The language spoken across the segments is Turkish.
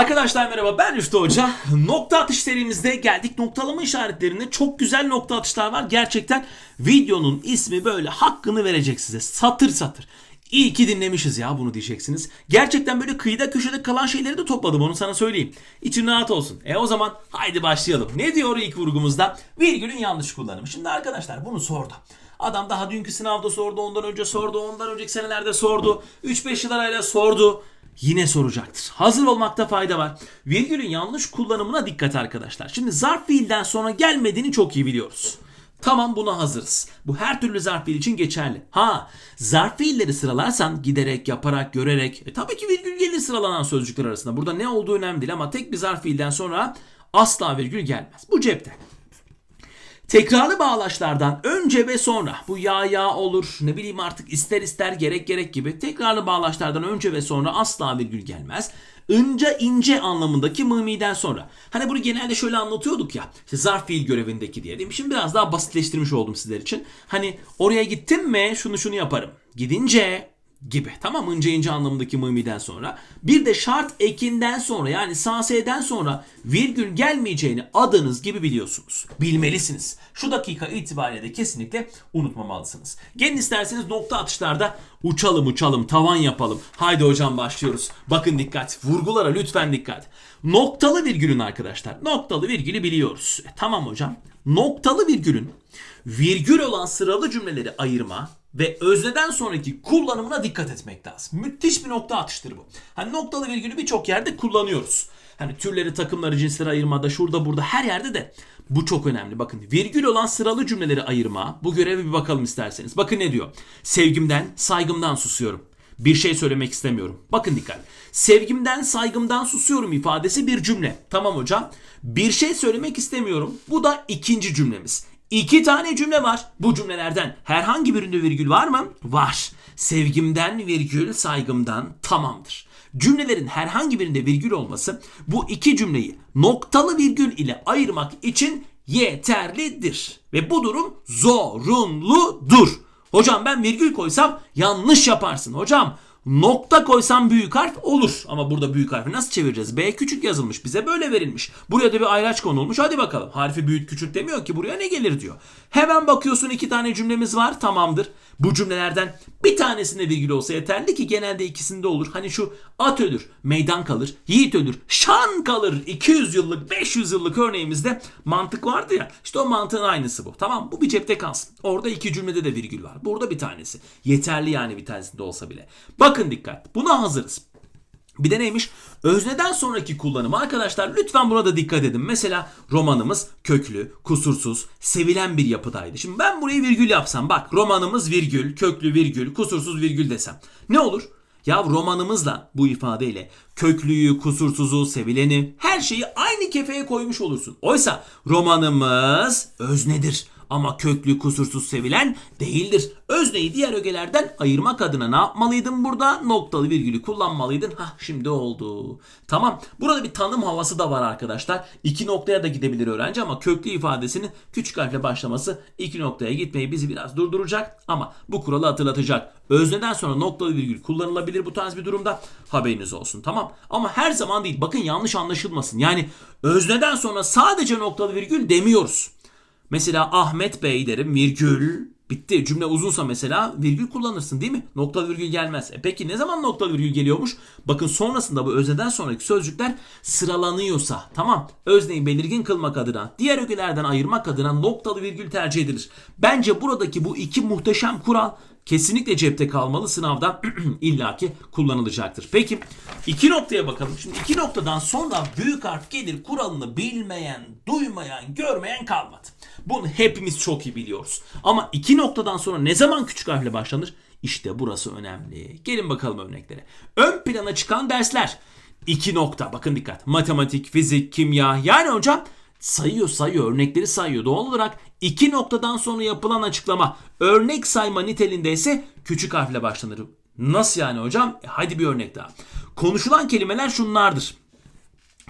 Arkadaşlar merhaba ben Rüftü Hoca. Nokta atış serimizde geldik. Noktalama işaretlerinde çok güzel nokta atışlar var. Gerçekten videonun ismi böyle hakkını verecek size. Satır satır. İyi ki dinlemişiz ya bunu diyeceksiniz. Gerçekten böyle kıyıda köşede kalan şeyleri de topladım onu sana söyleyeyim. İçin rahat olsun. E o zaman haydi başlayalım. Ne diyor ilk vurgumuzda? Virgülün yanlış kullanımı. Şimdi arkadaşlar bunu sordu. Adam daha dünkü sınavda sordu, ondan önce sordu, ondan önceki senelerde sordu. 3-5 yıl arayla sordu yine soracaktır. Hazır olmakta fayda var. Virgülün yanlış kullanımına dikkat arkadaşlar. Şimdi zarf fiilden sonra gelmediğini çok iyi biliyoruz. Tamam buna hazırız. Bu her türlü zarf fiil için geçerli. Ha zarf fiilleri sıralarsan giderek, yaparak, görerek. E, tabii ki virgül gelir sıralanan sözcükler arasında. Burada ne olduğu önemli değil ama tek bir zarf fiilden sonra asla virgül gelmez. Bu cepte. Tekrarlı bağlaçlardan önce ve sonra bu ya ya olur ne bileyim artık ister ister gerek gerek gibi tekrarlı bağlaçlardan önce ve sonra asla virgül gelmez. Inca ince anlamındaki mımiden sonra. Hani bunu genelde şöyle anlatıyorduk ya. İşte zarf fiil görevindeki diye. Değil mi? Şimdi biraz daha basitleştirmiş oldum sizler için. Hani oraya gittim mi şunu şunu yaparım. Gidince gibi. Tamam ince ince anlamındaki mımiden sonra. Bir de şart ekinden sonra yani saseden sonra virgül gelmeyeceğini adınız gibi biliyorsunuz. Bilmelisiniz. Şu dakika itibariyle de kesinlikle unutmamalısınız. Gelin isterseniz nokta atışlarda uçalım uçalım tavan yapalım. Haydi hocam başlıyoruz. Bakın dikkat. Vurgulara lütfen dikkat. Noktalı virgülün arkadaşlar. Noktalı virgülü biliyoruz. E, tamam hocam. Noktalı virgülün virgül olan sıralı cümleleri ayırma ve özneden sonraki kullanımına dikkat etmek lazım. Müthiş bir nokta atıştır bu. Hani noktalı virgülü birçok yerde kullanıyoruz. Hani türleri, takımları, cinsleri ayırmada, şurada, burada, her yerde de bu çok önemli. Bakın virgül olan sıralı cümleleri ayırma. Bu göreve bir bakalım isterseniz. Bakın ne diyor? Sevgimden, saygımdan susuyorum. Bir şey söylemek istemiyorum. Bakın dikkat. Sevgimden, saygımdan susuyorum ifadesi bir cümle. Tamam hocam. Bir şey söylemek istemiyorum. Bu da ikinci cümlemiz. İki tane cümle var. Bu cümlelerden herhangi birinde virgül var mı? Var. Sevgimden virgül saygımdan tamamdır. Cümlelerin herhangi birinde virgül olması bu iki cümleyi noktalı virgül ile ayırmak için yeterlidir. Ve bu durum zorunludur. Hocam ben virgül koysam yanlış yaparsın. Hocam Nokta koysam büyük harf olur. Ama burada büyük harfi nasıl çevireceğiz? B küçük yazılmış. Bize böyle verilmiş. Buraya da bir ayraç konulmuş. Hadi bakalım. Harfi büyük küçük demiyor ki. Buraya ne gelir diyor. Hemen bakıyorsun iki tane cümlemiz var. Tamamdır. Bu cümlelerden bir tanesinde virgül olsa yeterli ki genelde ikisinde olur. Hani şu at ölür, meydan kalır, yiğit ölür, şan kalır. 200 yıllık, 500 yıllık örneğimizde mantık vardı ya. İşte o mantığın aynısı bu. Tamam bu bir cepte kalsın. Orada iki cümlede de virgül var. Burada bir tanesi. Yeterli yani bir tanesinde olsa bile. Bakın dikkat. Buna hazırız. Bir de neymiş? Özneden sonraki kullanımı arkadaşlar lütfen buna da dikkat edin. Mesela romanımız köklü, kusursuz, sevilen bir yapıdaydı. Şimdi ben burayı virgül yapsam bak romanımız virgül, köklü virgül, kusursuz virgül desem. Ne olur? Ya romanımızla bu ifadeyle köklüyü, kusursuzu, sevileni her şeyi aynı kefeye koymuş olursun. Oysa romanımız öznedir ama köklü kusursuz sevilen değildir. Özneyi diğer ögelerden ayırmak adına ne yapmalıydın burada? Noktalı virgülü kullanmalıydın. Hah şimdi oldu. Tamam. Burada bir tanım havası da var arkadaşlar. İki noktaya da gidebilir öğrenci ama köklü ifadesinin küçük harfle başlaması iki noktaya gitmeyi bizi biraz durduracak ama bu kuralı hatırlatacak. Özneden sonra noktalı virgül kullanılabilir bu tarz bir durumda. Haberiniz olsun tamam. Ama her zaman değil. Bakın yanlış anlaşılmasın. Yani özneden sonra sadece noktalı virgül demiyoruz. Mesela Ahmet Bey derim virgül bitti. Cümle uzunsa mesela virgül kullanırsın değil mi? Nokta virgül gelmez. E peki ne zaman nokta virgül geliyormuş? Bakın sonrasında bu özneden sonraki sözcükler sıralanıyorsa tamam özneyi belirgin kılmak adına diğer ögelerden ayırmak adına noktalı virgül tercih edilir. Bence buradaki bu iki muhteşem kural kesinlikle cepte kalmalı sınavda illaki kullanılacaktır. Peki iki noktaya bakalım. Şimdi iki noktadan sonra büyük harf gelir kuralını bilmeyen, duymayan, görmeyen kalmadı. Bunu hepimiz çok iyi biliyoruz. Ama iki noktadan sonra ne zaman küçük harfle başlanır? İşte burası önemli. Gelin bakalım örneklere. Ön plana çıkan dersler. İki nokta. Bakın dikkat. Matematik, fizik, kimya. Yani hocam sayıyor sayıyor örnekleri sayıyor. Doğal olarak iki noktadan sonra yapılan açıklama örnek sayma niteliğinde ise küçük harfle başlanır. Nasıl yani hocam? E, hadi bir örnek daha. Konuşulan kelimeler şunlardır.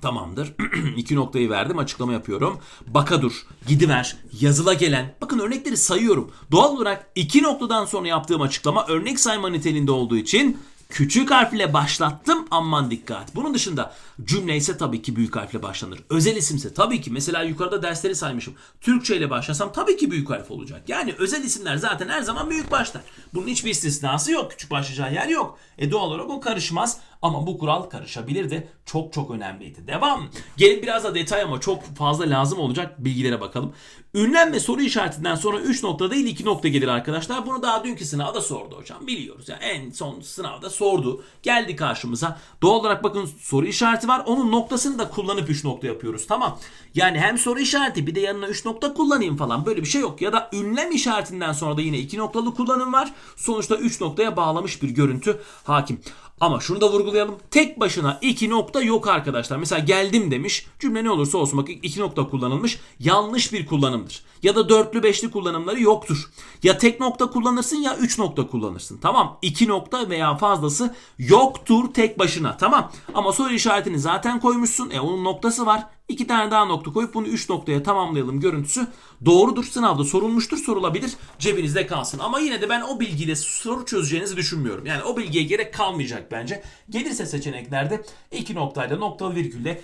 Tamamdır. İki noktayı verdim açıklama yapıyorum. Bakadur, gidiver, yazıla gelen. Bakın örnekleri sayıyorum. Doğal olarak iki noktadan sonra yaptığım açıklama örnek sayma niteliğinde olduğu için Küçük harfle başlattım aman dikkat. Bunun dışında cümle ise tabii ki büyük harfle başlanır. Özel isimse tabii ki mesela yukarıda dersleri saymışım. Türkçe ile başlasam tabii ki büyük harf olacak. Yani özel isimler zaten her zaman büyük başlar. Bunun hiçbir istisnası yok. Küçük başlayacağı yer yok. E doğal olarak o karışmaz. Ama bu kural karışabilirdi. Çok çok önemliydi. Devam. Gelin biraz da detay ama çok fazla lazım olacak bilgilere bakalım. Ünlem ve soru işaretinden sonra 3 nokta değil 2 nokta gelir arkadaşlar. Bunu daha dünkü sınavda sordu hocam. Biliyoruz. Yani en son sınavda sordu. Geldi karşımıza. Doğal olarak bakın soru işareti var. Onun noktasını da kullanıp 3 nokta yapıyoruz. Tamam. Yani hem soru işareti bir de yanına 3 nokta kullanayım falan. Böyle bir şey yok. Ya da ünlem işaretinden sonra da yine 2 noktalı kullanım var. Sonuçta 3 noktaya bağlamış bir görüntü hakim. Ama şunu da vurgulayalım. Tek başına iki nokta yok arkadaşlar. Mesela geldim demiş. Cümle ne olursa olsun bakın iki nokta kullanılmış. Yanlış bir kullanımdır. Ya da dörtlü beşli kullanımları yoktur. Ya tek nokta kullanırsın ya üç nokta kullanırsın. Tamam. iki nokta veya fazlası yoktur tek başına. Tamam. Ama soru işaretini zaten koymuşsun. E onun noktası var. İki tane daha nokta koyup bunu 3 noktaya tamamlayalım görüntüsü doğrudur. Sınavda sorulmuştur sorulabilir cebinizde kalsın. Ama yine de ben o bilgiyle soru çözeceğinizi düşünmüyorum. Yani o bilgiye gerek kalmayacak bence. Gelirse seçeneklerde iki noktayla noktalı virgülle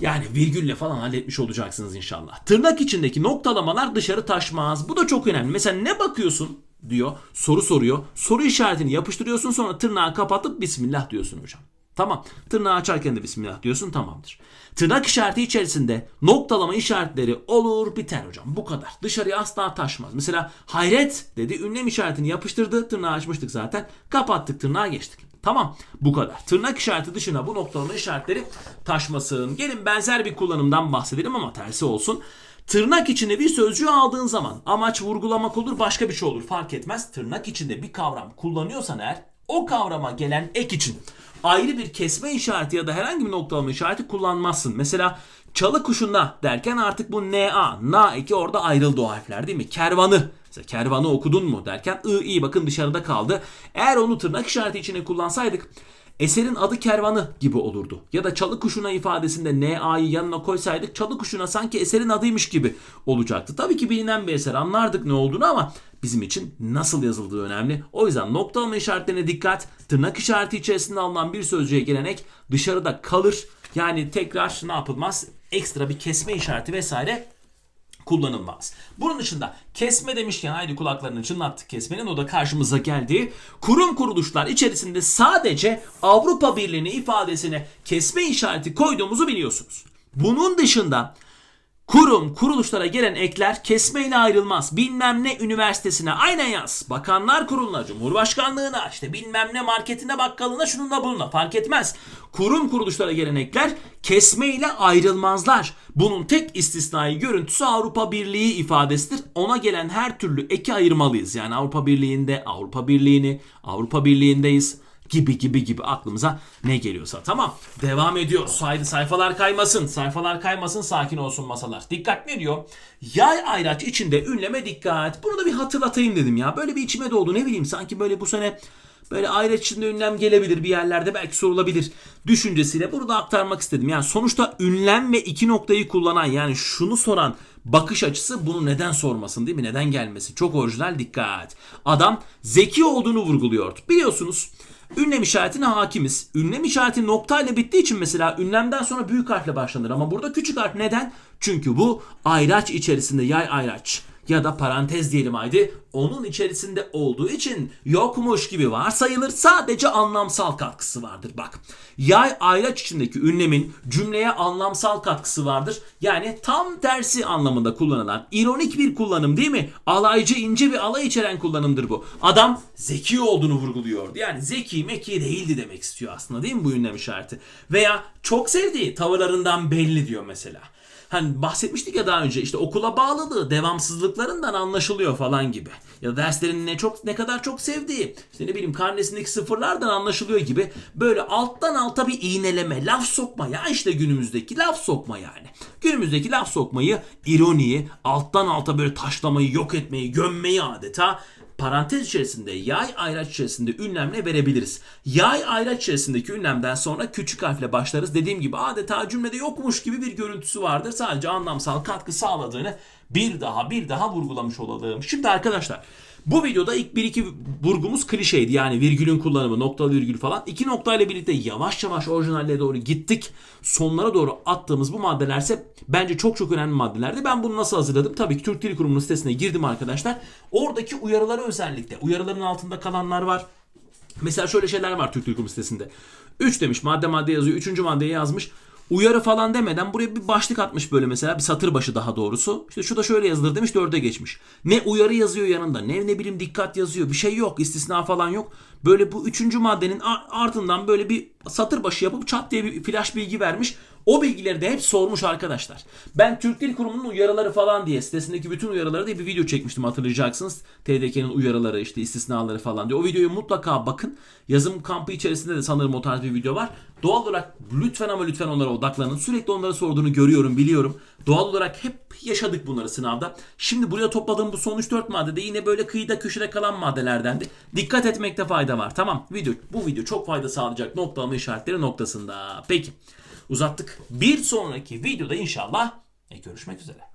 yani virgülle falan halletmiş olacaksınız inşallah. Tırnak içindeki noktalamalar dışarı taşmaz. Bu da çok önemli. Mesela ne bakıyorsun diyor soru soruyor. Soru işaretini yapıştırıyorsun sonra tırnağı kapatıp Bismillah diyorsun hocam. Tamam. Tırnağı açarken de Bismillah diyorsun tamamdır. Tırnak işareti içerisinde noktalama işaretleri olur biter hocam. Bu kadar. Dışarıya asla taşmaz. Mesela hayret dedi. Ünlem işaretini yapıştırdı. Tırnağı açmıştık zaten. Kapattık tırnağı geçtik. Tamam bu kadar. Tırnak işareti dışına bu noktalama işaretleri taşmasın. Gelin benzer bir kullanımdan bahsedelim ama tersi olsun. Tırnak içinde bir sözcüğü aldığın zaman amaç vurgulamak olur başka bir şey olur fark etmez. Tırnak içinde bir kavram kullanıyorsan eğer o kavrama gelen ek için ayrı bir kesme işareti ya da herhangi bir noktalama işareti kullanmazsın. Mesela çalı kuşuna derken artık bu na, na eki orada ayrıldı o harfler değil mi? Kervanı Mesela kervanı okudun mu derken ı i bakın dışarıda kaldı. Eğer onu tırnak işareti içine kullansaydık eserin adı kervanı gibi olurdu. Ya da çalı kuşuna ifadesinde NA'yı yanına koysaydık çalı kuşuna sanki eserin adıymış gibi olacaktı. Tabii ki bilinen bir eser anlardık ne olduğunu ama bizim için nasıl yazıldığı önemli. O yüzden noktalama işaretlerine dikkat. Tırnak işareti içerisinde alınan bir sözcüğe gelenek dışarıda kalır. Yani tekrar ne yapılmaz? Ekstra bir kesme işareti vesaire kullanılmaz. Bunun dışında kesme demişken haydi kulaklarını çınlattık kesmenin o da karşımıza geldi. Kurum kuruluşlar içerisinde sadece Avrupa Birliği'ni ifadesine kesme işareti koyduğumuzu biliyorsunuz. Bunun dışında Kurum, kuruluşlara gelen ekler kesmeyle ayrılmaz. Bilmem ne üniversitesine aynen yaz. Bakanlar kuruluna, cumhurbaşkanlığına, işte bilmem ne marketine, bakkalına, şununla bununla fark etmez. Kurum kuruluşlara gelen ekler kesmeyle ayrılmazlar. Bunun tek istisnai görüntüsü Avrupa Birliği ifadesidir. Ona gelen her türlü eki ayırmalıyız. Yani Avrupa Birliği'nde Avrupa Birliği'ni, Avrupa Birliği'ndeyiz gibi gibi gibi aklımıza ne geliyorsa. Tamam devam ediyoruz. Haydi sayfalar kaymasın. Sayfalar kaymasın sakin olsun masalar. Dikkat ne diyor? Yay ayraç içinde ünleme dikkat. Bunu da bir hatırlatayım dedim ya. Böyle bir içime doğdu ne bileyim sanki böyle bu sene böyle ayraç içinde ünlem gelebilir bir yerlerde belki sorulabilir düşüncesiyle bunu da aktarmak istedim. Yani sonuçta ünlem ve iki noktayı kullanan yani şunu soran bakış açısı bunu neden sormasın değil mi? Neden gelmesi? Çok orijinal dikkat. Adam zeki olduğunu vurguluyor. Biliyorsunuz Ünlem işaretine hakimiz. Ünlem işareti noktayla bittiği için mesela ünlemden sonra büyük harfle başlanır. Ama burada küçük harf neden? Çünkü bu ayraç içerisinde yay ayraç ya da parantez diyelim haydi onun içerisinde olduğu için yokmuş gibi varsayılır sadece anlamsal katkısı vardır bak. Yay ayraç içindeki ünlemin cümleye anlamsal katkısı vardır. Yani tam tersi anlamında kullanılan ironik bir kullanım değil mi? Alaycı ince bir alay içeren kullanımdır bu. Adam zeki olduğunu vurguluyordu. Yani zeki meki değildi demek istiyor aslında değil mi bu ünlem işareti? Veya çok sevdiği tavırlarından belli diyor mesela hani bahsetmiştik ya daha önce işte okula bağlılığı devamsızlıklarından anlaşılıyor falan gibi. Ya derslerini ne çok ne kadar çok sevdiği işte ne bileyim karnesindeki sıfırlardan anlaşılıyor gibi böyle alttan alta bir iğneleme, laf sokma ya işte günümüzdeki laf sokma yani. Günümüzdeki laf sokmayı, ironiyi, alttan alta böyle taşlamayı, yok etmeyi, gömmeyi adeta parantez içerisinde yay ayraç içerisinde ünlemle verebiliriz. Yay ayraç içerisindeki ünlemden sonra küçük harfle başlarız. Dediğim gibi adeta cümlede yokmuş gibi bir görüntüsü vardır. Sadece anlamsal katkı sağladığını bir daha bir daha vurgulamış olalım. Şimdi arkadaşlar Bu videoda ilk bir iki vurgumuz klişeydi. Yani virgülün kullanımı, noktalı virgül falan. İki noktayla birlikte yavaş yavaş orijinalle doğru gittik. Sonlara doğru attığımız bu maddelerse bence çok çok önemli maddelerdi. Ben bunu nasıl hazırladım? Tabii ki Türk Dil Kurumu'nun sitesine girdim arkadaşlar. Oradaki uyarıları özellikle. Uyarıların altında kalanlar var. Mesela şöyle şeyler var Türk Dil Kurumu sitesinde. 3 demiş madde madde yazıyor. 3. maddeyi yazmış. Uyarı falan demeden buraya bir başlık atmış böyle mesela bir satır başı daha doğrusu. İşte şu da şöyle yazılır demiş dörde geçmiş. Ne uyarı yazıyor yanında ne ne bileyim dikkat yazıyor bir şey yok istisna falan yok. Böyle bu üçüncü maddenin ardından böyle bir satır başı yapıp çat diye bir flash bilgi vermiş. O bilgileri de hep sormuş arkadaşlar. Ben Türk Dil Kurumu'nun uyarıları falan diye sitesindeki bütün uyarıları diye bir video çekmiştim hatırlayacaksınız. TDK'nin uyarıları işte istisnaları falan diye. O videoyu mutlaka bakın. Yazım kampı içerisinde de sanırım o tarz bir video var. Doğal olarak lütfen ama lütfen onlara odaklanın. Sürekli onlara sorduğunu görüyorum biliyorum. Doğal olarak hep yaşadık bunları sınavda. Şimdi buraya topladığım bu son 3-4 maddede yine böyle kıyıda köşede kalan maddelerdendi. Dikkat etmekte fayda var. Tamam video bu video çok fayda sağlayacak noktalama işaretleri noktasında. Peki uzattık. Bir sonraki videoda inşallah görüşmek üzere.